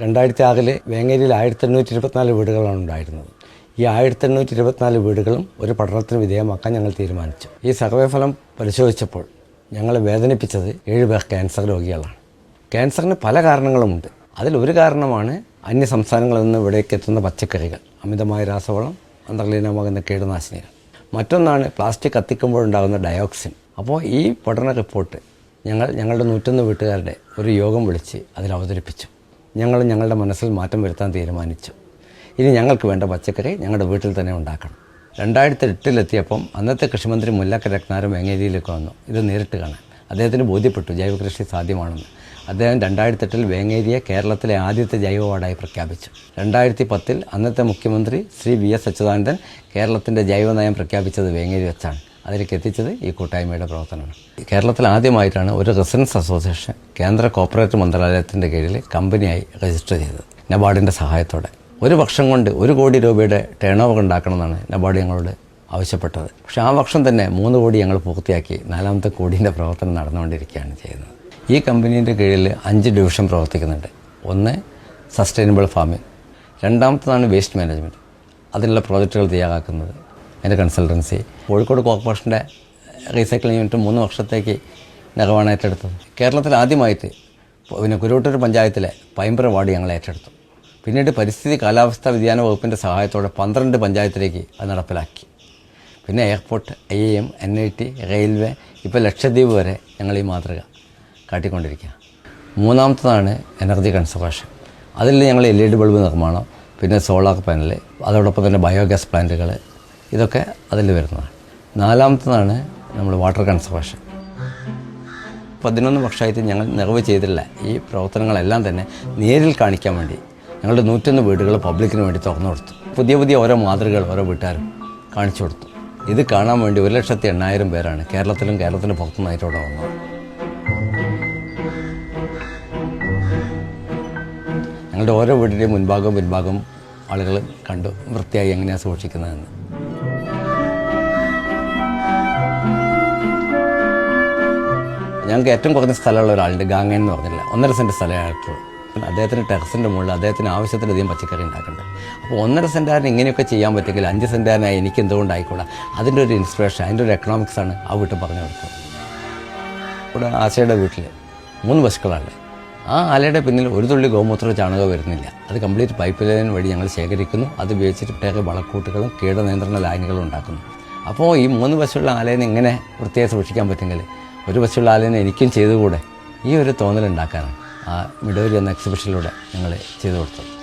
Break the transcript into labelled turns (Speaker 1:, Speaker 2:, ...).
Speaker 1: രണ്ടായിരത്തി ആറിൽ വേങ്ങേരിയിൽ ആയിരത്തി എണ്ണൂറ്റി ഇരുപത്തിനാല് വീടുകളാണ് ഉണ്ടായിരുന്നത്. ഈ ആയിരത്തി എണ്ണൂറ്റി ഇരുപത്തിനാല് വീടുകളും ഒരു പഠനത്തിന് വിധേയമാക്കാൻ ഞങ്ങൾ തീരുമാനിച്ചു. ഈ സർവേ ഫലം പരിശോധിച്ചപ്പോൾ ഞങ്ങളെ വേദനിപ്പിച്ചത് ഏഴ് പേർ ക്യാൻസർ രോഗികളാണ്. ക്യാൻസറിന് പല കാരണങ്ങളുമുണ്ട്. അതിലൊരു കാരണമാണ് അന്യ സംസ്ഥാനങ്ങളിൽ നിന്ന് ഇവിടേക്ക് എത്തുന്ന പച്ചക്കറികൾ. അമിതമായ രാസവളം അന്തർലീനമാകുന്ന കീടനാശിനികൾ. മറ്റൊന്നാണ് പ്ലാസ്റ്റിക് കത്തിക്കുമ്പോഴുണ്ടാകുന്ന ഡയോക്സിൻ. അപ്പോൾ ഈ പഠന റിപ്പോർട്ട് ഞങ്ങൾ ഞങ്ങളുടെ നൂറ്റൊന്ന് വീട്ടുകാരുടെ ഒരു യോഗം വിളിച്ച് അതിൽ അവതരിപ്പിച്ചു. ഞങ്ങൾ ഞങ്ങളുടെ മനസ്സിൽ മാറ്റം വരുത്താൻ തീരുമാനിച്ചു. ഇനി ഞങ്ങൾക്ക് വേണ്ട പച്ചക്കറി ഞങ്ങളുടെ വീട്ടിൽ തന്നെ ഉണ്ടാക്കണം. രണ്ടായിരത്തി എട്ടിലെത്തിയപ്പം അന്നത്തെ കൃഷിമന്ത്രി മുല്ലക്ക രത്നാരം വേങ്ങേരിയിലേക്ക് വന്നു. ഇത് നേരിട്ട് കാണാൻ. അദ്ദേഹത്തിന് ബോധ്യപ്പെട്ടു ജൈവ കൃഷി സാധ്യമാണെന്ന്. അദ്ദേഹം രണ്ടായിരത്തി എട്ടിൽ വേങ്ങേരിയെ കേരളത്തിലെ ആദ്യത്തെ ജൈവ വാർഡായി പ്രഖ്യാപിച്ചു. രണ്ടായിരത്തി പത്തിൽ അന്നത്തെ മുഖ്യമന്ത്രി ശ്രീ വി എസ് അച്യുതാനന്ദൻ കേരളത്തിന്റെ ജൈവ നയം പ്രഖ്യാപിച്ചത് വേങ്ങേരി വെച്ചാണ്. അതിലേക്ക് എത്തിച്ചത് ഈ കൂട്ടായ്മയുടെ പ്രവർത്തനമാണ്. കേരളത്തിൽ ആദ്യമായിട്ടാണ് ഒരു റെസിഡൻസ് അസോസിയേഷൻ കേന്ദ്ര കോർപ്പറേറ്റ് മന്ത്രാലയത്തിന്റെ കീഴിൽ കമ്പനിയായി രജിസ്റ്റർ ചെയ്തത് നബാർഡിന്റെ സഹായത്തോടെ. ഒരു വർഷം കൊണ്ട് ഒരു കോടി രൂപയുടെ ടേൺ ഓവർ ഉണ്ടാക്കണമെന്നാണ് നബാർഡ് ഞങ്ങളോട് ആവശ്യപ്പെട്ടത്. പക്ഷേ ആ വർഷം തന്നെ മൂന്ന് കോടി ഞങ്ങൾ പൂർത്തിയാക്കി നാലാമത്തെ കോടിന്റെ പ്രവർത്തനം നടന്നുകൊണ്ടിരിക്കുകയാണ് ചെയ്യുന്നത്. ഈ കമ്പനീന്റെ കീഴിൽ അഞ്ച് ഡിവിഷൻ പ്രവർത്തിക്കുന്നുണ്ട്. ഒന്ന് സസ്റ്റൈനബിൾ ഫാമിംഗ് രണ്ടാമത്തതാണ് വേസ്റ്റ് മാനേജ്മെന്റ് അതിനുള്ള പ്രോജക്റ്റുകൾ തയ്യാറാക്കുന്നത് അതിന്റെ കൺസൾട്ടൻസി. കോഴിക്കോട് കോർപ്പറേഷന്റെ റീസൈക്ലിംഗ് യൂണിറ്റ് മൂന്ന് വർഷത്തേക്ക് നിറവാണ് ഏറ്റെടുത്തത്. കേരളത്തിൽ ആദ്യമായിട്ട് പിന്നെ കുരുവട്ടൂർ പഞ്ചായത്തിലെ പൈമ്പറ വാർഡ് ഞങ്ങൾ ഏറ്റെടുത്തു. പിന്നീട് പരിസ്ഥിതി കാലാവസ്ഥാ വ്യതിയാന വകുപ്പിന്റെ സഹായത്തോടെ പന്ത്രണ്ട് പഞ്ചായത്തിലേക്ക് അത് നടപ്പിലാക്കി. പിന്നെ airport I M N I T railway ഇപ്പോൾ ലക്ഷദ്വീപ് വരെ ഞങ്ങൾ ഈ മാതൃക കാട്ടിക്കൊണ്ടിരിക്കുക മൂന്നാമത്തതാണ് എനർജി കൺസർവേഷൻ. അതിൽ ഞങ്ങൾ എൽ ഇ ഡി ബൾബ് നിർമ്മാണം പിന്നെ സോളാർ പാനൽ അതോടൊപ്പം തന്നെ ബയോഗ്യാസ് പ്ലാന്റുകൾ ഇതൊക്കെ അതിൽ വരുന്നതാണ്. നാലാമത്തതാണ് നമ്മൾ വാട്ടർ കൺസർവേഷൻ പതിനൊന്ന് വർഷമായിട്ട് ഞങ്ങൾ നിറവ് ചെയ്തിട്ടുള്ള ഈ പ്രവർത്തനങ്ങളെല്ലാം തന്നെ നേരിൽ കാണിക്കാൻ വേണ്ടി ഞങ്ങളുടെ നൂറ്റൊന്ന് വീടുകൾ പബ്ലിക്കിന് വേണ്ടി തുറന്നു കൊടുത്തു. പുതിയ പുതിയ ഓരോ മാതൃകകൾ ഓരോ വീട്ടുകാരും കാണിച്ചു കൊടുത്തു. ഇത് കാണാൻ വേണ്ടി ഒരു ലക്ഷത്തി എണ്ണായിരം പേരാണ് കേരളത്തിലും കേരളത്തിന്റെ പുറത്തുനിന്നായിട്ട് ഇവിടെ വന്നത്. ഞങ്ങളുടെ ഓരോ വീടിന്റെയും മുൻഭാഗവും പിൻഭാഗവും ആളുകൾ കണ്ടു വൃത്തിയായി എങ്ങനെയാണ് സൂക്ഷിക്കുന്നതെന്ന്. ഞങ്ങൾക്ക് ഏറ്റവും കുറഞ്ഞ സ്ഥലമുള്ള ഒരാളുണ്ട് ഗാങ്ങൻ എന്ന് പറഞ്ഞില്ല ഒന്നര സെന്റ് സ്ഥലമായിട്ടുള്ളൂ അദ്ദേഹത്തിന് ടെറസിന്റെ മുകളിൽ അദ്ദേഹത്തിന് ആവശ്യത്തിലധികം പച്ചക്കറി ഉണ്ടാക്കുന്നുണ്ട്. അപ്പോൾ ഒന്നര സെന്റുകാരന് ഇങ്ങനെയൊക്കെ ചെയ്യാൻ പറ്റുമെങ്കിൽ അഞ്ച് സെന്റാരനായി എനിക്ക് എന്തുകൊണ്ടായിക്കൂടാ അതിന്റെ ഒരു ഇൻസ്പിറേഷൻ അതിന്റെ ഒരു എക്കണോമിക്സ് ആണ് ആ വീട്ടിൽ പറഞ്ഞു കൊടുക്കുന്നത് ഇവിടെ ആശയുടെ വീട്ടിൽ മൂന്ന് പശുക്കളാണ്. ആ ആലയുടെ പിന്നിൽ ഒരു തുള്ളി ഗോമൂത്ര ചാണകം വരുന്നില്ല. അത് കംപ്ലീറ്റ് പൈപ്പ് ലൈൻ വഴി ഞങ്ങൾ ശേഖരിക്കുന്നു. അത് ഉപയോഗിച്ചിട്ട് പ്രത്യേക വളക്കൂട്ടുകളും കീടനിയന്ത്രണ ലായനികളും ഉണ്ടാക്കുന്നു. അപ്പോൾ ഈ മൂന്ന് പശുള്ള ആലയനെ ഇങ്ങനെ വൃത്തിയായി സൂക്ഷിക്കാൻ പറ്റുമെങ്കിൽ ഒരു പശുള്ള ആലോചന എനിക്കും ചെയ്തുകൂടെ? ഈ ഒരു തോന്നലുണ്ടാക്കാനാണ് ആ മിഡോരി എന്ന എക്സിബിഷനിലൂടെ ഞങ്ങൾ ചെയ്തു കൊടുത്തത്.